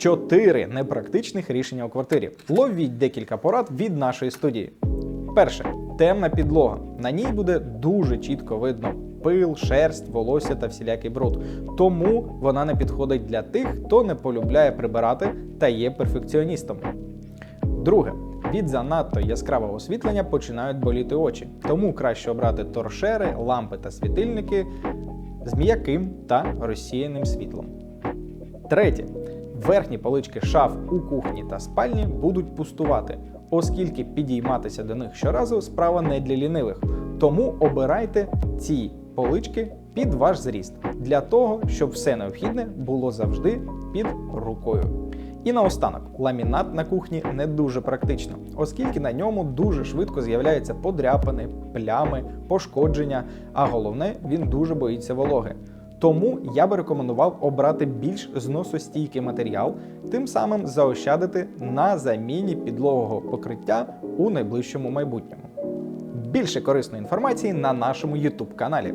Чотири непрактичних рішення у квартирі. Ловіть декілька порад від нашої студії. Перше темна підлога. На ній буде дуже чітко видно пил, шерсть, волосся та всілякий бруд. Тому вона не підходить для тих, хто не полюбляє прибирати та є перфекціоністом. Друге. Від занадто яскравого освітлення починають боліти очі, тому краще обрати торшери, лампи та світильники з м'яким та розсіяним світлом. Третє. Верхні полички шаф у кухні та спальні будуть пустувати, оскільки підійматися до них щоразу справа не для лінивих. Тому обирайте ці полички під ваш зріст для того, щоб все необхідне було завжди під рукою. І наостанок, ламінат на кухні не дуже практично, оскільки на ньому дуже швидко з'являються подряпини, плями, пошкодження, а головне, він дуже боїться вологи. Тому я би рекомендував обрати більш зносостійкий матеріал, тим самим заощадити на заміні підлогового покриття у найближчому майбутньому. Більше корисної інформації на нашому YouTube каналі.